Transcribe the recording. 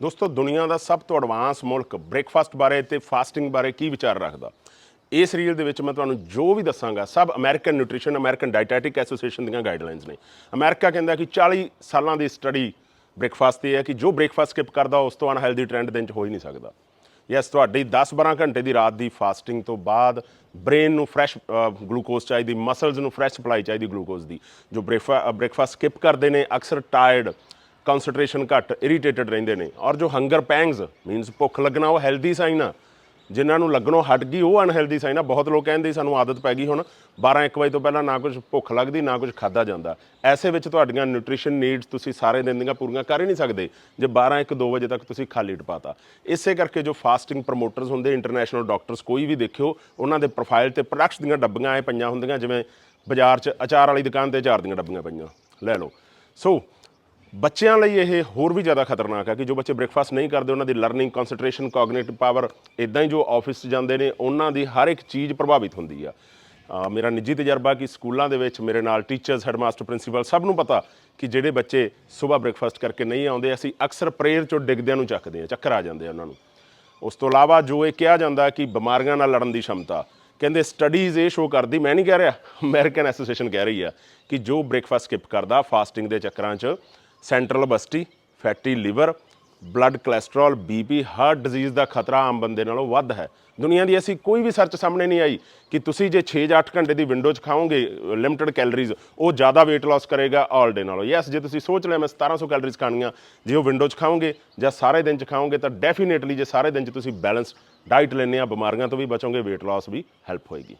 ਦੋਸਤੋ, ਦੁਨੀਆ ਦਾ ਸਭ ਤੋਂ ਐਡਵਾਂਸ ਮੁਲਕ ਬ੍ਰੇਕਫਾਸਟ ਬਾਰੇ ਤੇ ਫਾਸਟਿੰਗ ਬਾਰੇ ਕੀ ਵਿਚਾਰ ਰੱਖਦਾ? ਇਸ ਰੀਲ ਦੇ ਵਿੱਚ ਮੈਂ ਤੁਹਾਨੂੰ ਜੋ ਵੀ ਦੱਸਾਂਗਾ, ਸਭ American nutrition American dietetic association ਦੀਆਂ ਗਾਈਡਲਾਈਨਸ ਨੇ। ਅਮਰੀਕਾ ਕਹਿੰਦਾ ਕਿ 40 ਸਾਲਾਂ ਦੀ ਸਟੱਡੀ ਬ੍ਰੇਕਫਾਸਟ ਤੇ ਹੈ ਕਿ ਜੋ ਬ੍ਰੇਕਫਾਸਟ ਸਕਿਪ ਕਰਦਾ, ਉਸ ਤੋਂ ਅਨਹੈਲਦੀ ਟ੍ਰੈਂਡ ਦਿਨ ਚ ਹੋ ਹੀ ਨਹੀਂ ਸਕਦਾ। ਯੈਸ ਤੁਹਾਡੀ 10-12 ਘੰਟੇ ਦੀ ਰਾਤ ਦੀ ਫਾਸਟਿੰਗ ਤੋਂ ਬਾਅਦ ਬ੍ਰੇਨ ਨੂੰ ਫਰੈਸ਼ ਗਲੂਕੋਜ਼ ਚਾਹੀਦੀ ਮਸਲਸ ਨੂੰ ਫਰੈਸ਼ ਸਪਲਾਈ ਚਾਹੀਦੀ ਗਲੂਕੋਜ਼ ਦੀ। ਜੋ ਬ੍ਰੇਕਫਾਸਟ ਸਕਿਪ ਕਰਦੇ ਨੇ, ਅਕਸਰ ਟਾਇਰਡ ਕਨਸੈਂਟਰੇਸ਼ਨ ਘੱਟ ਇਰੀਟੇਟਡ ਰਹਿੰਦੇ ਨੇ। ਔਰ ਜੋ ਹੰਗਰ ਪੈਂਗਸ ਮੀਨਸ ਭੁੱਖ ਲੱਗਣਾ, ਉਹ ਹੈਲਦੀ ਸਾਈਨ ਆ। ਜਿਨ੍ਹਾਂ ਨੂੰ ਲੱਗਣੋਂ ਹਟ ਗਈ, ਉਹ ਅਨਹੈਲਦੀ ਸਾਈਨ ਆ। ਬਹੁਤ ਲੋਕ ਕਹਿੰਦੇ, ਸਾਨੂੰ ਆਦਤ ਪੈ ਗਈ ਹੁਣ। 12 1 ਵਜੇ ਤੋਂ ਪਹਿਲਾਂ ਨਾ ਕੁਝ ਭੁੱਖ ਲੱਗਦੀ, ਨਾ ਕੁਝ ਖਾਦਾ ਜਾਂਦਾ। ਐਸੇ ਵਿੱਚ ਤੁਹਾਡੀਆਂ ਨਿਊਟ੍ਰੀਸ਼ਨ ਨੀਡਸ ਤੁਸੀਂ ਸਾਰੇ ਦਿਨ ਦੀਆਂ ਪੂਰੀਆਂ ਕਰ ਹੀ ਨਹੀਂ ਸਕਦੇ, ਜੇ 12 1 2 ਵਜੇ ਤੱਕ ਤੁਸੀਂ ਖਾਲੀ ਟਪਾਤਾ ਇਸੇ ਕਰਕੇ ਜੋ ਫਾਸਟਿੰਗ ਪ੍ਰੋਮੋਟਰਸ ਹੁੰਦੇ ਇੰਟਰਨੈਸ਼ਨਲ ਡਾਕਟਰਸ ਕੋਈ ਵੀ ਦੇਖਿਓ, ਉਹਨਾਂ ਦੇ ਪ੍ਰੋਫਾਈਲ ਤੇ ਪ੍ਰੋਡਕਟਸ ਦੀਆਂ ਡੱਬੀਆਂ ਐ ਪਈਆਂ ਹੁੰਦੀਆਂ, ਜਿਵੇਂ ਬਾਜ਼ਾਰ 'ਚ ਅਚਾਰ ਵਾਲੀ ਦੁਕਾਨ ਤੇ ਅਚਾਰ ਦੀਆਂ ਡੱਬੀਆਂ ਪਈਆਂ। ਲੈ ਲਓ। ਸੋ ਬੱਚਿਆਂ ਲਈ ਇਹ ਹੋਰ ਵੀ ਜ਼ਿਆਦਾ ਖਤਰਨਾਕ ਹੈ ਕਿ ਜੋ ਬੱਚੇ ਬ੍ਰੇਕਫਾਸਟ ਨਹੀਂ ਕਰਦੇ, ਉਹਨਾਂ ਦੀ ਲਰਨਿੰਗ ਕਨਸੈਂਟਰੇਸ਼ਨ ਕੋਗਨੀਟਿਵ ਪਾਵਰ ਇਦਾਂ ਹੀ ਜੋ ਆਫਿਸ 'ਚ ਜਾਂਦੇ ਨੇ, ਉਹਨਾਂ ਦੀ ਹਰ ਇੱਕ ਚੀਜ਼ ਪ੍ਰਭਾਵਿਤ ਹੁੰਦੀ ਆ। ਮੇਰਾ ਨਿੱਜੀ ਤਜਰਬਾ ਕਿ ਸਕੂਲਾਂ ਦੇ ਵਿੱਚ ਮੇਰੇ ਨਾਲ ਟੀਚਰਸ ਹੈਡਮਾਸਟਰ ਪ੍ਰਿੰਸੀਪਲ ਸਭ ਨੂੰ ਪਤਾ ਕਿ ਜਿਹੜੇ ਬੱਚੇ ਸਵੇਰ ਬ੍ਰੇਕਫਾਸਟ ਕਰਕੇ ਨਹੀਂ ਆਉਂਦੇ, ਅਸੀਂ ਅਕਸਰ ਪ੍ਰੇਅਰ ਚੋਂ ਡਿੱਗਦਿਆਂ ਨੂੰ ਚੱਕਦੇ ਆ ਚੱਕਰ ਆ ਜਾਂਦੇ ਆ ਉਹਨਾਂ ਨੂੰ। ਉਸ ਤੋਂ ਇਲਾਵਾ ਜੋ ਇਹ ਕਿਹਾ ਜਾਂਦਾ ਕਿ ਬਿਮਾਰੀਆਂ ਨਾਲ ਲੜਨ ਦੀ ਸ਼ਮਤਾ, ਕਹਿੰਦੇ ਸਟੱਡੀਜ਼ ਇਹ ਸ਼ੋ ਕਰਦੀ, ਮੈਂ ਨਹੀਂ ਕਹਿ ਰਿਹਾ ਅਮਰੀਕਨ ਐਸੋਸੀਏਸ਼ਨ ਕਹਿ ਰਹੀ ਆ ਕਿ ਜੋ ਬ੍ਰੇਕਫਾਸਟ ਸਕਿਪ ਕਰਦਾ ਫਾਸਟਿੰਗ ਦੇ ਚੱਕਰਾਂ 'ਚ central obesity, fatty liver, blood cholesterol, BP, heart disease ਦਾ ਖਤਰਾ ਆਮ ਬੰਦੇ ਨਾਲੋਂ ਵੱਧ ਹੈ। ਦੁਨੀਆ ਦੀ ਐਸੀ ਕੋਈ ਵੀ ਸਰਚ ਸਾਹਮਣੇ ਨਹੀਂ ਆਈ ਕਿ ਤੁਸੀਂ ਜੇ 6-8 ਘੰਟੇ ਦੀ ਵਿੰਡੋ 'ਚ ਖਾਓਗੇ ਲਿਮਟਿਡ ਕੈਲਰੀਜ਼ ਉਹ ਜ਼ਿਆਦਾ weight loss ਕਰੇਗਾ ਆਲ ਡੇ ਨਾਲੋਂ। ਯੈਸ ਜੇ ਤੁਸੀਂ ਸੋਚ ਲਿਆ ਮੈਂ 1700 ਕੈਲਰੀਜ਼ ਖਾਣੀਆਂ, ਜੇ ਉਹ ਵਿੰਡੋ 'ਚ ਖਾਓਗੇ ਜਾਂ ਸਾਰੇ ਦਿਨ 'ਚ ਖਾਓਗੇ, ਤਾਂ ਡੈਫੀਨੇਟਲੀ ਜੇ ਸਾਰੇ ਦਿਨ 'ਚ ਤੁਸੀਂ ਬੈਲੈਂਸ ਡਾਈਟ ਲੈਂਦੇ ਆ, ਬਿਮਾਰੀਆਂ ਤੋਂ ਵੀ ਬਚੋਗੇ, weight loss ਵੀ ਹੈਲਪ ਹੋਏਗੀ।